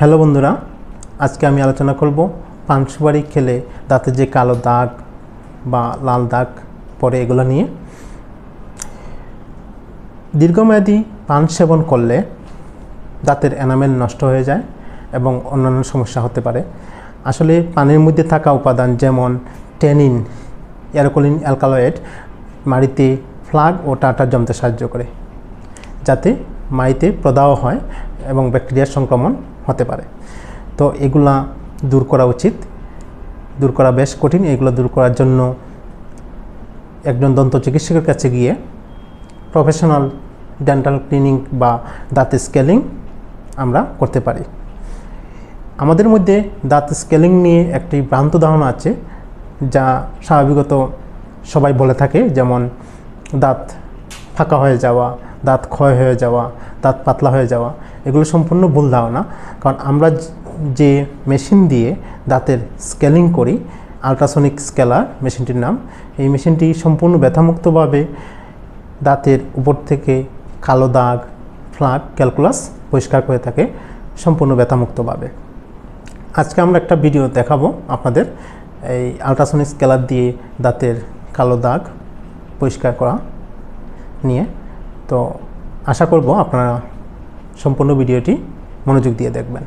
Hello বন্ধুরা, আজকে আমি আলোচনা করব পান সুপারি খেলে দাঁতে যে কালো দাগ বা লাল দাগ পড়ে এগুলো নিয়ে। দীর্ঘমেয়াদী পান সেবন করলে দাঁতের এনামেল নষ্ট হয়ে যায় এবং অন্যান্য সমস্যা হতে পারে। আসলে পানির মধ্যে থাকা উপাদান যেমন টেনিন অ্যারোকোলিন অ্যালকালয়েড, মাড়িতে ফ্লাগ ও টাটা জমতে সাহায্য করে, যাতে মাড়িতে প্রদাহ হয় এবং ব্যাকটেরিয়ার সংক্রমণ হতে পারে। তো এগুলা দূর করা উচিত। দূর করা বেশ কঠিন। এগুলো দূর করার জন্য একজন দন্ত চিকিৎসকের কাছে গিয়ে প্রফেশনাল ডেন্টাল ক্লিনিং বা দাঁত স্কেলিং আমরা করতে পারি। আমাদের মধ্যে দাঁত স্কেলিং নিয়ে একটি ভ্রান্ত ধারণা আছে, যা স্বাভাবিকত সবাই বলে থাকে, যেমন দাঁত ফাঁকা হয়ে যাওয়া, দাঁত ক্ষয় হয়ে যাওয়া, দাঁত পাতলা হয়ে যাওয়া। এগুলো সম্পূর্ণ ভুল ধারণা। কারণ আমরা যে মেশিন দিয়ে দাঁতের স্কেলিং করি আলট্রাসনিক স্কেলার মেশিনটির নাম, এই মেশিনটি সম্পূর্ণ ব্যথামুক্তভাবে দাঁতের উপর থেকে কালো দাগ ফ্লাগ ক্যালকুলাস পরিষ্কার করে থাকে, সম্পূর্ণ ব্যথামুক্তভাবে। আজকে আমরা একটা ভিডিও দেখাবো আপনাদের, এই আলট্রাসনিক স্কেলার দিয়ে দাঁতের কালো দাগ পরিষ্কার করা নিয়ে। তো আশা করব আপনারা সম্পূর্ণ ভিডিওটি মনোযোগ দিয়ে দেখবেন।